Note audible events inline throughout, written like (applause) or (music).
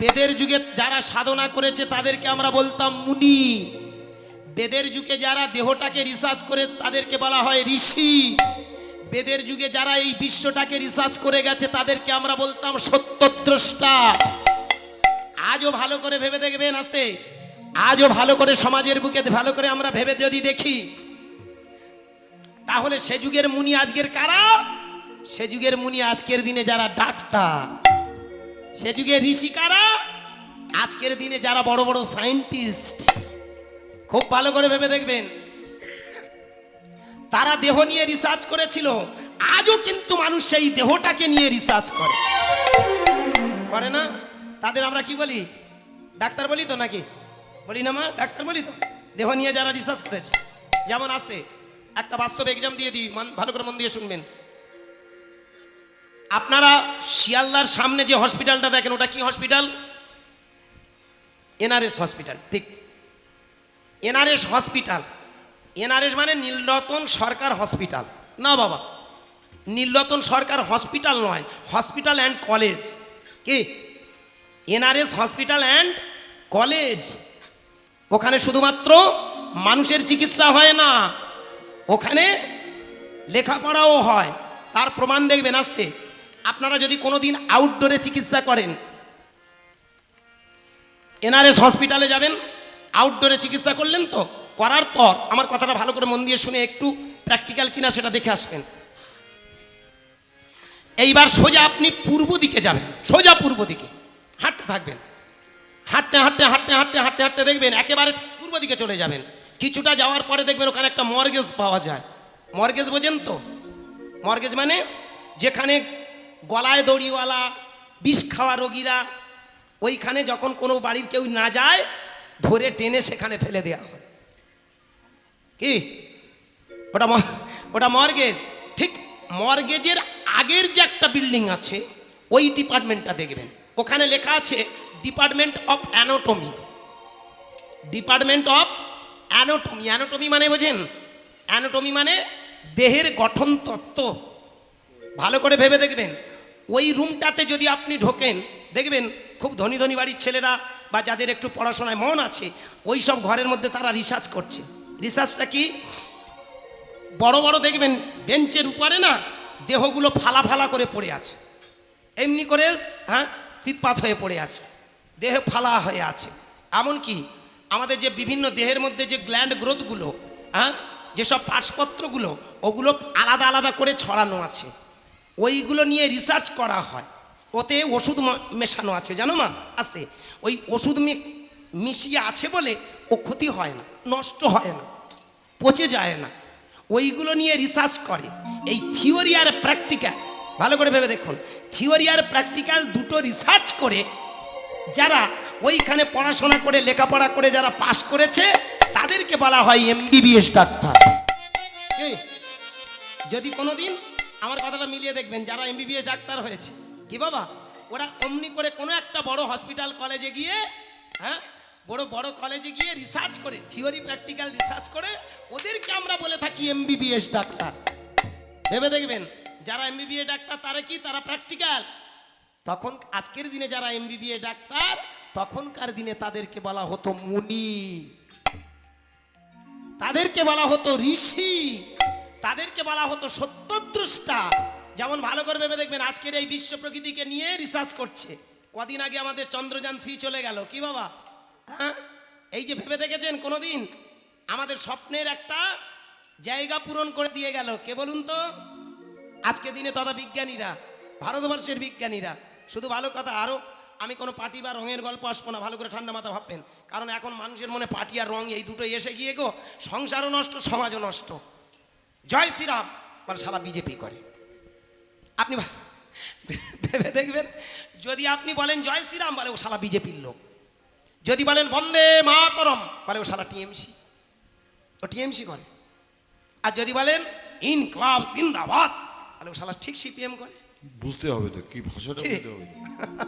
বেদের যুগে যারা সাধনা করেছে তাদেরকে আমরা বলতাম মুনি। বেদের যুগে যারা দেহটাকে রিসার্চ করে তাদেরকে বলা হয় ঋষি। বেদের যুগে যারা এই বিশ্বটাকে রিসার্চ করে গেছে তাদেরকে আমরা বলতাম সত্যদ্রষ্টা। আজও ভালো করে ভেবে দেখবেন আস্তে। আজও ভালো করে সমাজের বুকে ভালো করে আমরা ভেবে যদি দেখি। তাহলে সে যুগের মুনি আজকের কারা? সে যুগের মুনি আজকের দিনে যারা ডাক্তার। সে যুগে ঋষিকারা, আজকের দিনে যারা বড় বড় সায়েন্টিস্ট, খুব ভালো করে ভেবে দেখবেন, তারা দেহ নিয়ে রিসার্চ করেছিল, আজও কিন্তু মানুষ সেই দেহটাকে নিয়ে রিসার্চ করে। করে না? তাদের আমরা কি বলি? ডাক্তার বলি তো নাকি? বলি না মা, ডাক্তার বলি তো। দেহ নিয়ে যারা রিসার্চ করেছে, যেমন আসতে, একটা বাস্তব এক্সাম দিয়ে দিই, মান- ভালো করে মন দিয়ে শুনবেন। আপনারা শিয়ালদার সামনে যে হসপিটালটা দেখেন, ওটা কি হসপিটাল? এনআরএস হসপিটাল, ঠিক। NRS hospital. এনআরএস মানে নীলরতন সরকার হসপিটাল। না বাবা, নীলরতন সরকার হসপিটাল নয়, হসপিটাল অ্যান্ড কলেজ। কি? NRS hospital and college. ওখানে শুধুমাত্র মানুষের চিকিৎসা হয় না, ওখানে লেখাপড়াও হয়। তার প্রমাণ দেখবেন আসতে আপনারা যদি কোনোদিন আউটডোরে চিকিৎসা করেন, এনআরএস হসপিটালে যাবেন আউটডোরে চিকিৎসা করলেন তো, করার পর আমার কথাটা ভালো করে মন দিয়ে শুনে একটু প্র্যাকটিক্যাল কিনা সেটা দেখে আসবেন। এইবার সোজা আপনি পূর্ব দিকে যাবেন, সোজা পূর্ব দিকে, হাঁটতে থাকবেন। হাঁটতে হাঁটতে হাঁটতে হাঁটতে হাঁটতে হাঁটতে দেখবেন একেবারে পূর্ব দিকে চলে যাবেন। কিছুটা যাওয়ার পরে দেখবেন ওখানে একটা মর্গেজ পাওয়া যায়। মর্গেজ বোঝেন তো? মর্গেজ মানে যেখানে গলায় দড়িওয়ালা, বিষ খাওয়া রোগীরা, ওইখানে যখন কোনো বাড়ির কেউ না যায়, ধরে টেনে সেখানে ফেলে দেওয়া হয়। কি? ওটা ওটা মর্গেজ? ঠিক মর্গেজের আগের যে একটা বিল্ডিং আছে, ওই ডিপার্টমেন্টটা দেখবেন। ওখানে লেখা আছে, department of anatomy. Department of anatomy. Anatomy মানে বোঝেন? অ্যানোটমি মানে দেহের গঠন তত্ত্ব। ভালো করে ভেবে দেখবেন। ওই রুমটাতে যদি আপনি ঢোকেন, দেখবেন খুব ধনী ধনী বাড়ির ছেলেরা বা যাদের একটু পড়াশোনায় মন আছে, ওই সব ঘরের মধ্যে তারা রিসার্চ করছে। রিসার্চটা কি? বড় বড় দেখবেন বেঞ্চের উপরে না দেহগুলো ফালা ফালা করে পড়ে আছে। এমনি করে হ্যাঁ শীতপাত হয়ে পড়ে আছে। দেহ ফালা হয়ে আছে। এমনকি আমাদের যে বিভিন্ন দেহের মধ্যে যে গ্ল্যান্ড গ্রোথগুলো হ্যাঁ যেসব পার্টসপত্রগুলো ওগুলো আলাদা আলাদা করে ছড়ানো আছে। ওইগুলো নিয়ে রিসার্চ করা হয়। ওতে ওষুধ মেশানো আছে, জানো মা? আস্তে। ওই ওষুধ মিশিয়ে আছে বলে ও ক্ষতি হয় না, নষ্ট হয় না, পচে যায় না। ওইগুলো নিয়ে রিসার্চ করে। এই থিওরি আর প্র্যাকটিক্যাল ভালো করে ভেবে দেখুন। থিওরি আর প্র্যাকটিক্যাল দুটো রিসার্চ করে যারা ওইখানে পড়াশোনা করে, লেখাপড়া করে যারা পাশ করেছে, তাদেরকে বলা হয় এমবিবিএস ডাক্তার? যদি কোনোদিন আমার কথাটা মিলিয়ে দেখবেন, যারা এমবিবিএস ডাক্তার হয়েছে। কি বাবা? ওরা অমনি করে কোনো একটা বড় হসপিটাল কলেজে গিয়ে হ্যাঁ? বড় বড় কলেজে গিয়ে রিসার্চ করে থিওরি প্র্যাকটিক্যাল রিসার্চ করে, ওদেরকে আমরা বলে থাকি এমবিবিএস ডাক্তার। ভেবে দেখবেন, যারা এমবিবিএস ডাক্তার, তারা কি? তারা প্র্যাকটিক্যাল তখন আজকের দিনে যারা এমবিবিএ ডাক্তার, তখনকার দিনে তাদেরকে বলা হতো মুনি। তাদেরকে বলা হতো ঋষি। তাদেরকে বলা হতো সত্যদ্রষ্টা। যেমন ভালো করে ভেবে দেখবেন, আজকের এই বিশ্ব প্রকৃতিকে নিয়ে রিসার্চ করছে। কদিন আগে আমাদের চন্দ্রযান থ্রি চলে গেল। কি বাবা? হ্যাঁ? এই যে ভেবে দেখেছেন কোনোদিন? আমাদের স্বপ্নের একটা জায়গা পূরণ করে দিয়ে গেল। কে বলুন তো? আজকে দিনে তথা বিজ্ঞানীরা, ভারতবর্ষের বিজ্ঞানীরা, শুধু ভালো কথা আরও আমি কোনো পার্টি বা রঙের গল্প আসব না, ভালো করে ঠান্ডা মাথা ভাববেন। কারণ এখন মানুষের মনে পার্টি আর রং এই দুটো এসে গিয়ে গো, সংসারও নষ্ট, সমাজও নষ্ট। জয় শ্রীরাম। মানে সারা বিজেপি করে। আপনি ভেবে দেখবেন, যদি আপনি বলেন জয় শ্রীরাম, বলে ও সারা বিজেপির লোক। যদি বলেন বন্দে মাতরম, বলে ও সারা টিএমসি। ও টিএমসি করে। আর যদি বলেন ইন ক্লাব জিন্দাবাদ তাহলে ও শালা ঠিক সিপিএম করে। বুঝতে হবে তো কি ভাষাটা? বুঝতে হবে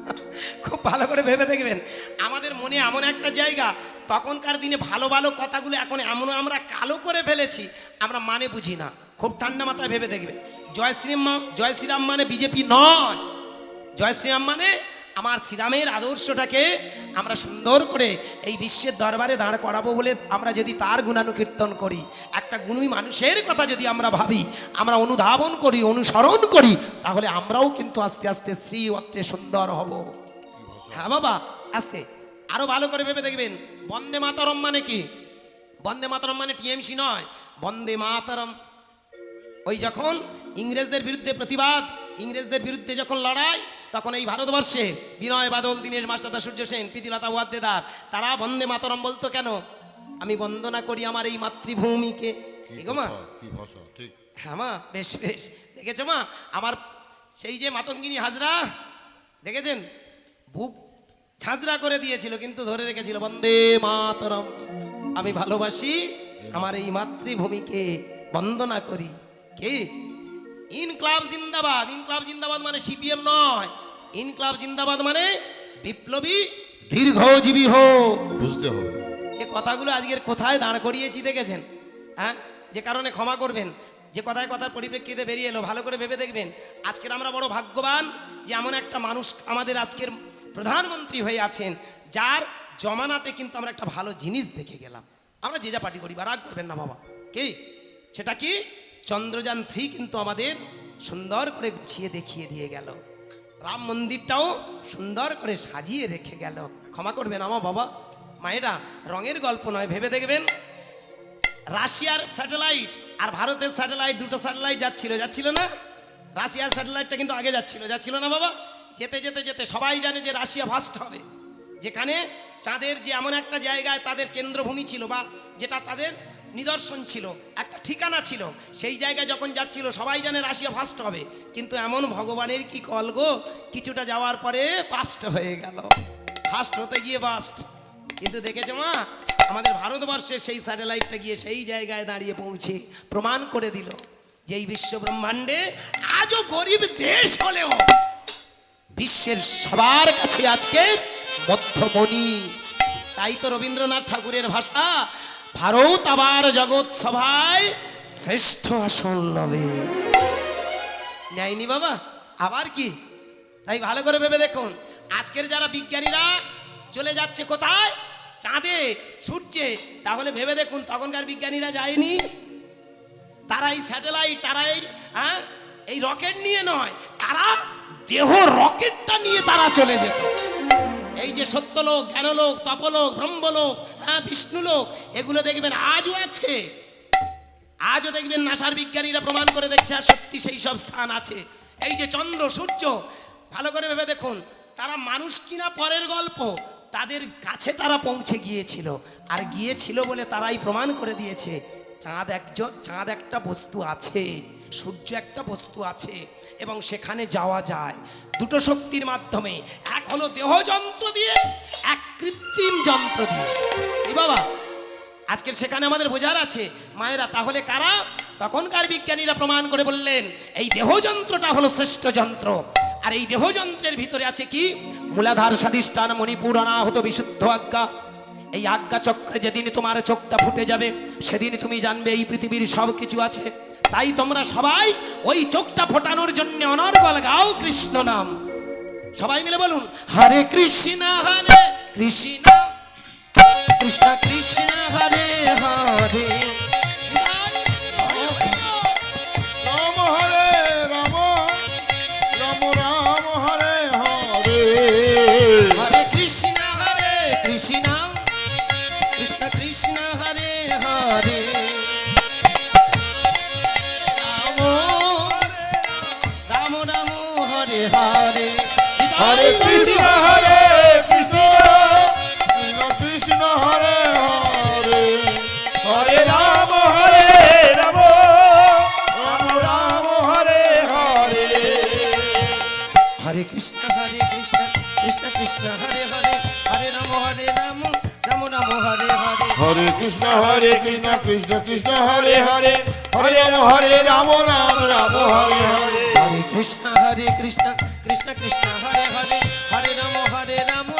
(laughs) খুব ভালো করে ভেবে দেখবেন। আমাদের মনে এমন একটা জায়গা তখনকার দিনে ভালো ভালো কথাগুলো এখন এমন আমরা কালো করে ফেলেছি আমরা মানে বুঝি না। খুব ঠান্ডা মাথায় ভেবে দেখবেন। জয় শ্রীরাম জয় শ্রীরাম মানে বিজেপি নয়। জয় শ্রীরাম মানে আমার শ্রীরামের আদর্শটাকে আমরা সুন্দর করে এই বিশ্বের দরবারে দাঁড় করাবো বলে আমরা যদি তার গুণানুকীর্তন করি, একটা গুণী মানুষের কথা যদি আমরা ভাবি, আমরা অনুধাবন করি, অনুসরণ করি, তাহলে আমরাও কিন্তু আস্তে আস্তে শ্রী অত্রে সুন্দর হব। হ্যাঁ বাবা, আস্তে। আরও ভালো করে ভেবে দেখবেন। বন্দে মাতরম মানে কি? বন্দে মাতরম মানে টিএমসি নয়। বন্দে মাতরম। ওই যখন ইংরেজদের বিরুদ্ধে প্রতিবাদ, ইংরেজদের বিরুদ্ধে যখন লড়াই তখন এই ভারতবর্ষে বিনয় বাদল দীনেশ মাস্টারদা সূর্য সেন প্রীতিলতা ওয়াদ্দেদার তারা বন্দে মাতরম বলতো কেন? আমি বন্দনা করি আমার এই মাতৃভূমিকে। ঠিক মা। হ্যাঁ মা বেশ বেশ। দেখেছ মা? আমার সেই যে মাতঙ্গিনী হাজরা দেখেছেন? বুক ঝাঁঝরা করে দিয়েছিল কিন্তু ধরে রেখেছিল বন্দে মাতরম। আমি ভালোবাসি আমার এই মাতৃভূমিকে। বন্দনা করি। কে? ইনক্লাব জিন্দাবাদ ইনক্লাব জিন্দাবাদ মানে সিপিএম নয়। ইনক্লাব জিন্দাবাদ মানে বিপ্লবী দীর্ঘজীবী হোক। বুঝতে হবে। এ কথাগুলো আজকের কোথায় দাঁড় করিয়েছি দেখেছেন? হ্যাঁ? যে কারণে ক্ষমা করবেন। যে কথায় কথার পরিপ্রেক্ষিতে বেরিয়ে এলো ভালো করে ভেবে দেখবেন। আজকের আমরা বড় ভাগ্যবান যে এমন একটা মানুষ আমাদের আজকের প্রধানমন্ত্রী হয়ে আছেন যার জমানাতে কিন্তু আমরা একটা ভালো জিনিস দেখে গেলাম। আমরা যে যা পার্টি করি বা রাগ করবেন না বাবা। কি? সেটা কি? চন্দ্রযান থ্রি কিন্তু আমাদের সুন্দর করে গুছিয়ে দেখিয়ে দিয়ে গেল। রাম মন্দিরটাও সুন্দর করে সাজিয়ে রেখে গেল। ক্ষমা করবেন আমার বাবা। মায়েরা, রঙের গল্প নয়, ভেবে দেখবেন। রাশিয়ার স্যাটেলাইট আর ভারতের স্যাটেলাইট, দুটো স্যাটেলাইট যাচ্ছিল যাচ্ছিল না? রাশিয়ার স্যাটেলাইটটা কিন্তু আগে যাচ্ছিল যাচ্ছিল না বাবা? যেতে যেতে যেতে সবাই জানে যে রাশিয়া ফার্স্ট হবে। যেখানে চাঁদের যে এমন একটা জায়গায় তাদের কেন্দ্রভূমি ছিল বা যেটা তাদের নিদর্শন ছিল, একটা ঠিকানা ছিল। সেই জায়গায় যখন যাচ্ছিল, সবাই জানে রাশিয়া ফার্স্ট হবে। কিন্তু এমন ভগবানের কি কল গো? কিছুটা যাওয়ার পরে ফার্স্ট হয়ে গেল। ফার্স্ট হতে গিয়ে ফার্স্ট কিন্তু দেখেছ মা, আমাদের ভারতবর্ষের সেই স্যাটেলাইটটা গিয়ে সেই জায়গায় দাঁড়িয়ে পৌঁছে প্রমাণ করে দিল যে এই বিশ্ব ব্রহ্মাণ্ডে আজও গরিব দেশ হলেও বিশ্বের সবার কাছে আজকে মধ্যমণি। তাই তো রবীন্দ্রনাথ ঠাকুরের ভাষা ভারত আবার জগৎ সভায় শ্রেষ্ঠ আসন লবে নেয়নি বাবা? আবার কি? তাই ভালো করে ভেবে দেখুন। আজকের যারা বিজ্ঞানীরা চলে যাচ্ছে কোথায়? চাঁদে, সূর্যে। তাহলে ভেবে দেখুন, তখনকার বিজ্ঞানীরা যায়নি। তারা এই স্যাটেলাইট তারা এই হ্যাঁ এই রকেট নিয়ে নয়, তারা দেহ রকেটটা নিয়ে তারা চলে যেত। এই যে সত্যলোক, জ্ঞানলোক, তপলোক, ব্রহ্মলোক হ্যাঁ বিষ্ণুলোক, এগুলো দেখবেন আজও আছে। আজও দেখবেন নাসার বিজ্ঞানীরা প্রমাণ করে দেখছে আর সত্যি সেই সব স্থান আছে। এই যে চন্দ্র, সূর্য, ভালো করে ভেবে দেখুন, তারা মানুষ কিনা পরের গল্প, তাদের কাছে তারা পৌঁছে গিয়েছিল। আর গিয়েছিল বলে তারাই প্রমাণ করে দিয়েছে, চাঁদ একজন, চাঁদ একটা বস্তু আছে। সূর্য একটা বস্তু আছে এবং সেখানে যাওয়া যায়। দুটো শক্তির মাধ্যমে। এক হলো দেহযন্ত্র দিয়ে, এক কৃত্রিম যন্ত্র দিয়ে। এই বাবা? আজকের সেখানে আমাদের বোঝার আছে, মায়েরা, তাহলে কারা? তখনকার বিজ্ঞানীরা প্রমাণ করে বললেন, এই দেহযন্ত্রটা হলো শ্রেষ্ঠ যন্ত্র। আর এই দেহযন্ত্রের ভিতরে আছে কি? মূলাধার স্বাধিষ্ঠান মণিপুর অনাহত বিশুদ্ধ আজ্ঞা। এই আজ্ঞা চক্রে যেদিন তোমার চোখটা ফুটে যাবে, সেদিন তুমি জানবে এই পৃথিবীর সব কিছু আছে। তাই তোমরা সবাই ওই চোখটা ফোটানোর জন্য অনর্গল গাও কৃষ্ণ নাম। সবাই মিলে বলুন, হরে কৃষ্ণ হরে কৃষ্ণ। কৃষ্ণ কৃষ্ণ, হরে হরে হরে হরে। হরে রাম হরে রাম। রাম রাম হরে হরে। হরে কৃষ্ণ হরে কৃষ্ণ কৃষ্ণ কৃষ্ণ হরে হরে। হরে রাম হরে রাম রাম রাম হরে হরে। হরে কৃষ্ণ হরে কৃষ্ণ কৃষ্ণ কৃষ্ণ হরে হরে। হরে রাম হরে রাম রাম রাম হরে হরে। হরে কৃষ্ণ হরে কৃষ্ণ কৃষ্ণ কৃষ্ণ হরে হরে। হরে রাম হরে রাম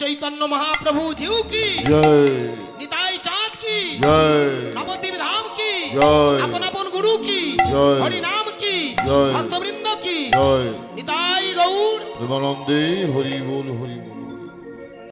চৈতন্য মহাপ্রভু জিউ কি? জয়। নিতাই চাঁদ কি? জয়। নবদ্বীপ ধাম কি? জয়। আপন আপন গুরু কি? জয়। হরি নাম কি? জয়। ভক্তবৃন্দ কি? জয়। নিতাই গৌর হরি বল হরি বল